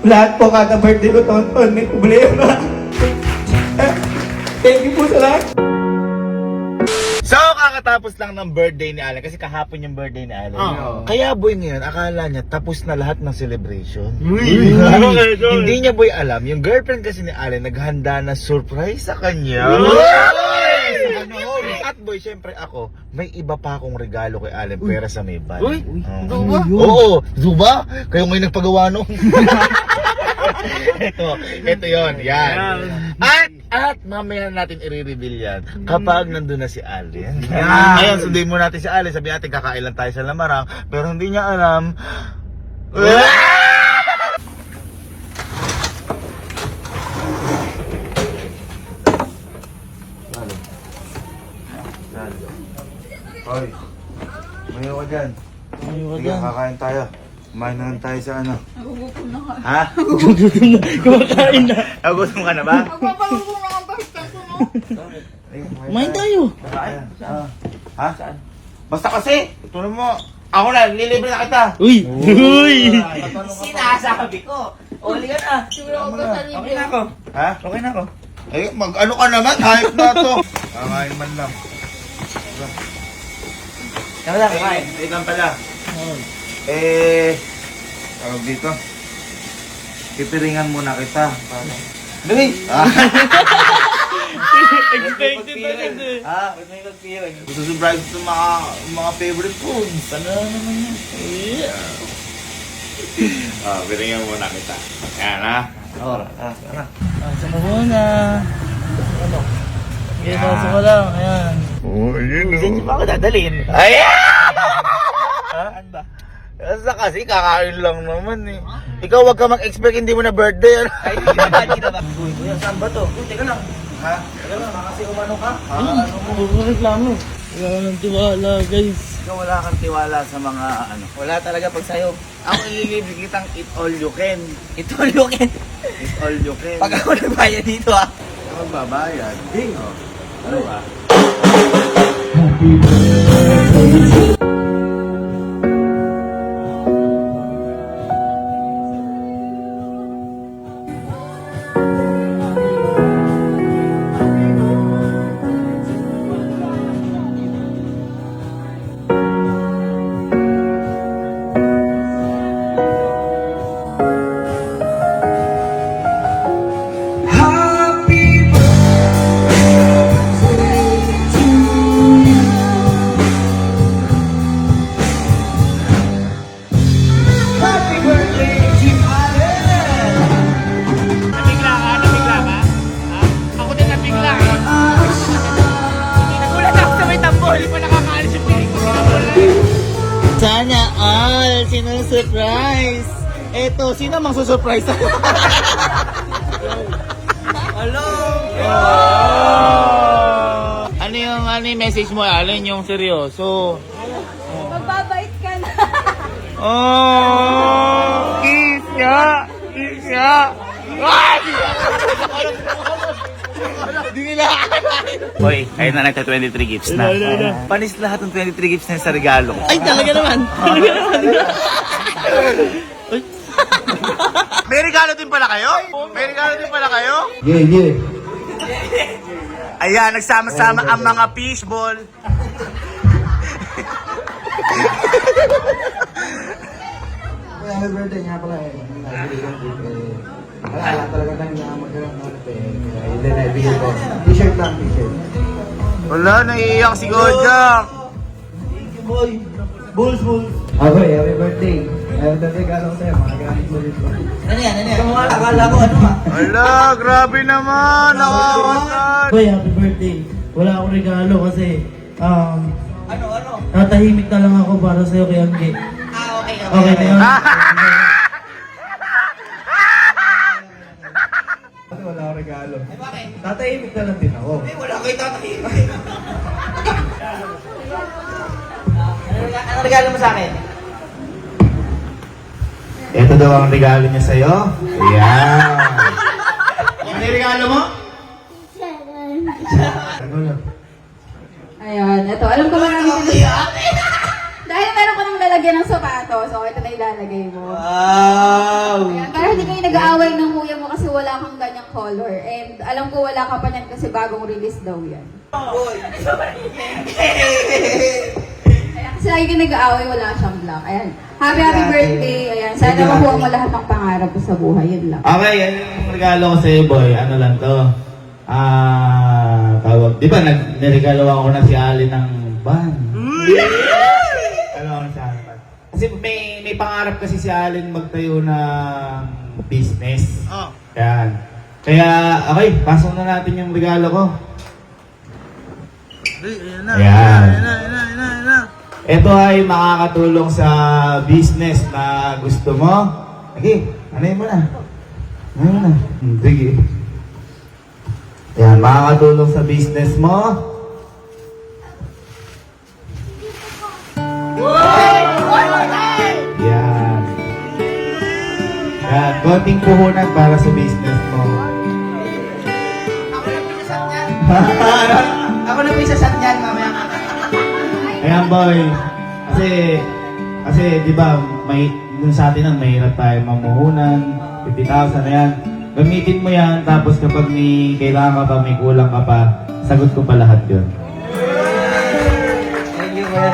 Lahat po kada birthday ko, tonton, may problema. Thank you po sa lahat. So, kakatapos lang ng birthday ni Allen kasi kahapon yung birthday ni Allen. Oo. Kaya boy ngayon, akala niya tapos na lahat ng celebration. Uy! Hindi niya boy alam, yung girlfriend kasi ni Allen naghanda na surprise sa kanya. Ano, At boy, syempre ako, may iba pa akong regalo kay Allen pera sa may bag. Uy! Oo. Ano ba? Oo, Zuba? Kayo ngayon nagpagawa nun. ito, ito yon, yan. At, at mamaya natin i-reveal yan kapag nandun na si Allen. Ngayon, sundin mo natin si Allen, sabi natin kakailan tayo sa lamarang, pero hindi niya alam. Hoy, mayo ka dyan. Sige, kakain tayo. Kumain na lang tayo sa ano. Nagugutom na ka. Ha? Kumakain na. Nagutom ka na ba? Magpapalubo na ang basta ko, no? Kumain tayo. Kakain. Ha? Saan? Basta kasi, tulong mo. Ako na, nilibre na kita. Uy! Uy! Sinasabi ko. Uli ka na. Siguro ako sa libre? ako. Ha? Okay na ako. Eh, mag ano ka naman? Hype na to. Kakain man lang. Kaya lang, kain. Eh, lang pala. Eh, tawag dito. Pipiringan muna kita. Dali! Ah, Expected agad eh. ah, ba't may nagpiring? Gusto surprise sa mga, mga favorite foods. Ano naman yan? Yeah. Ah, piringan muna kita. Yan ha. Oo. Ah, ano? Asa mo muna. Ano? Sige, nasa mo lang. Ayan. Oh, yun. Hindi pa ako dadalhin. Ay! Ano ba? Sa kasi kakain lang naman eh. Ikaw wag ka mag-expect hindi mo na birthday. ano? Ay, hindi na ba? Ba? Uy, kuya, saan ba to? Uy, teka lang. Ha? Teka lang, kasi umano ka. Ano? Puro reklamo. Wala ka ng tiwala, guys. Ikaw wala kang tiwala sa mga ano. Wala talaga pag sa'yo. Ako ililibre kitang eat all you can. Ito lukin. Eat all you can. Pag ako nagbayad dito ah. Ikaw magbabayad. Ding. Oh. Ano ba? Nabigla surprise? Eto, sino mang susurprise ako? Hello! Ano yung ano yung message mo, Allen? Yung seryoso. Magbabait ka na. Oh! Kiss niya! Kiss niya! Ay! Di nila Hoy, ayun na nagka 23 gifts na. Panis lahat ng 23 gifts na sa regalo. Ay, talaga naman! Talaga naman! May regalo din pala kayo? May regalo din pala kayo? Yeah, yeah. Ayan, nagsama-sama ang mga fishball. Happy birthday nga pala eh. Wala talaga tayong na magkaroon ng din nabigyan ko. T-shirt lang, t-shirt. Wala, naiiyak si Kojak. Boy! Bulls, bulls! Okay, happy birthday. Ayaw na regalo ko sa'yo, mga gamit mo dito. Ano yan? Ano yan? Akala ko ano ah. Grabe naman. Nakakatan. Boy, happy birthday. Wala akong regalo kasi um, Ano, ano? natahimik na lang ako para sa'yo kay Angge. Ah, okay, okay. Okay na yun? Wala akong regalo. Eh, bakit? Tatahimik na lang din ako. Eh, wala kayo tatahin. ano, ano regalo mo sa akin? Ito daw ang regalo niya sa'yo. Ayan. Ano yung regalo mo? Ano? Ayan, ito. Alam ko marami sila. Dahil meron ko nang lalagyan ng sapatos, so ito na ilalagay mo. Wow! Ayan, para hindi kayo nag-aaway ng kuya mo kasi wala kang ganyang color. And alam ko wala ka pa niyan kasi bagong release daw yan. Kaya kasi lagi ka nag-aaway, wala siyang black. Ayan. Happy, happy birthday. Ayan. Sana makuha mo lahat ng pangarap mo sa buhay. Yun lang. Okay, yan yung regalo ko sa'yo, boy. Ano lang to? Ah, tawag. Di ba, nag niregalo ako na si Ali ng van. Ano ako sa akin? Kasi may, may pangarap kasi si Allen magtayo ng business. Oh. Yan. Kaya, okay, pasok na natin yung regalo ko. Ay, ayan na. Ayan. Ayan na, Ito ay makakatulong sa business na gusto mo. Sige, ano mo na? Ano mo na? Hmm, Sige. Yan, makakatulong sa business mo. Yan. Yan, konting puhunan para sa business mo. Ako na po isa sa niyan, mamaya. Ayan boy, kasi, kasi di ba, may, dun sa atin ang mahirap tayo mamuhunan, 50,000 na yan. Gamitin mo yan, tapos kapag may kailangan ka pa, may kulang ka pa, sagot ko pa lahat yun. Thank you, kuya.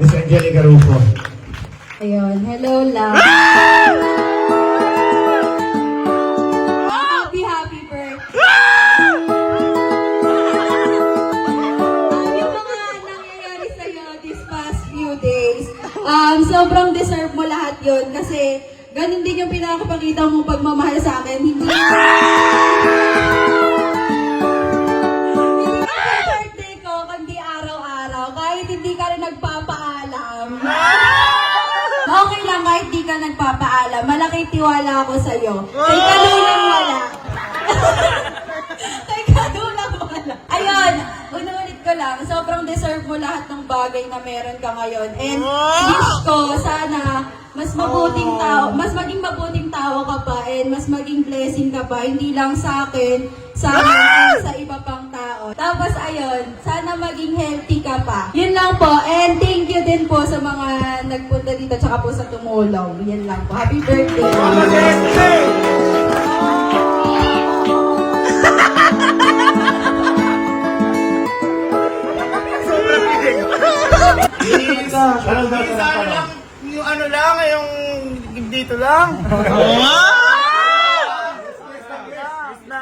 Miss Angelica Rufo. Ayun. Hello, love. um, sobrang deserve mo lahat yun kasi ganun din yung pinakapakita mong pagmamahal sa akin. Hindi Hindi sa birthday ko, kundi araw-araw. Kahit hindi ka rin nagpapaalam. Okay lang kahit di ka nagpapaalam. Malaking tiwala ako sa'yo. Kay kalulang wala. Kay kalulang wala. Ayun, unulit ko lang. Sobrang deserve mo lahat ng bagay na meron ka ngayon. And wish ko, sana mas mabuting tao, mas maging mabuting tao ka pa and mas maging blessing ka pa, hindi lang sa akin, sa akin, sa iba pang tao. Tapos ayun, sana maging healthy ka pa. Yun lang po, and thank you din po sa mga nagpunta dito tsaka po sa tumulong. Yan lang po. Happy birthday! Sana lang, yung ano lang, yung dito lang.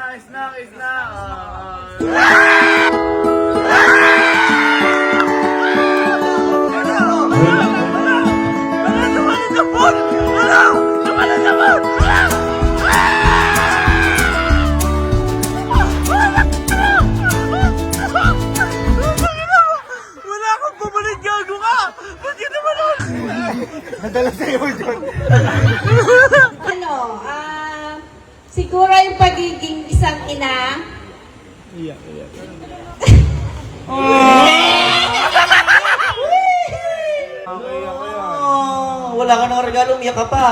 Is na, is na. Ah, wala ka ng regalo, umiyak ka pa.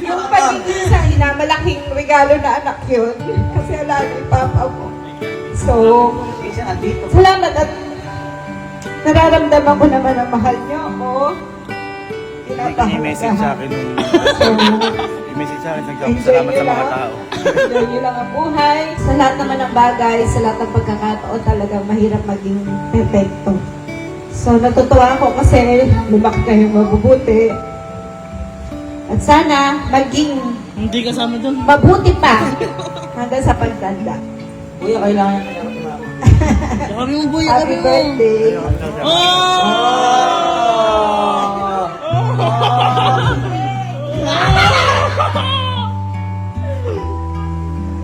Yung pagiging sa ina, malaking regalo na anak yun. Kasi alam ni Papa mo. So, salamat at nararamdaman ko naman ang mahal niyo ako. I-message sa akin nung... I-message sa akin, nagpapasalamat sa mga tao. Enjoy lang ang buhay. Sa lahat naman ng bagay, sa lahat ng pagkakataon, talagang mahirap maging perfecto. So, natutuwa ako kasi lumaki kayong mabubuti. At sana maging Hindi kasama doon. mabuti pa hanggang sa pagtanda. Kuya, kailangan kailangan tumama. Sabi mo, boy, Happy birthday!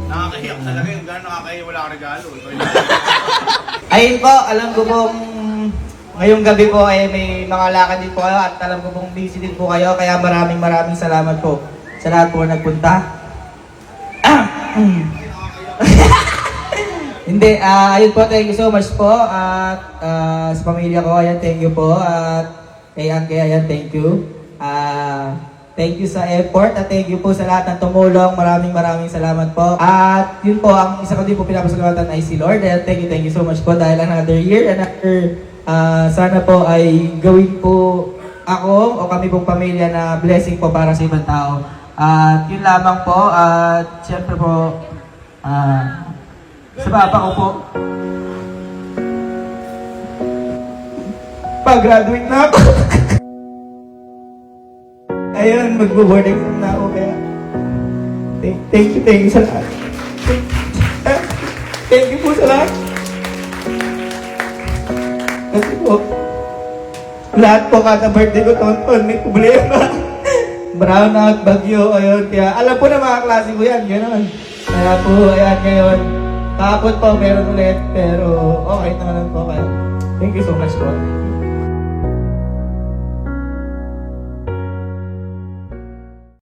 Nakakahiyak talaga yung gano'n nakakahiyak wala kang regalo. Ayun po, alam ko pong ngayong gabi po ay may mga lakad din po kayo at alam ko pong busy din po kayo kaya maraming maraming salamat po sa lahat po na nagpunta. Hindi, ah ayun po, thank you so much po at ah, sa pamilya ko, ayan, thank you po at kay Anke, ayan, thank you. Ah, Thank you sa effort at thank you po sa lahat ng tumulong. Maraming maraming salamat po. At yun po, ang isa ko din po pinapasalamatan ay si Lord. And thank you, thank you so much po dahil another year, another, ah, sana po ay gawin po ako o kami pong pamilya na blessing po para sa ibang tao. At yun lamang po. At syempre po, ah, sa ko po, pag-graduate na ako. Ayun, magbo-board exam na ako kaya thank, thank you, thank you sa lahat. Thank you po sa lahat. Kasi po, lahat po kada birthday ko tonton, may problema. Brown out, bagyo, ayun. Kaya alam po na mga klase ko yan, gano'n. Kaya po, ayan ngayon. Kahapon po, meron ulit, pero okay naman po kaya. Thank you so much po.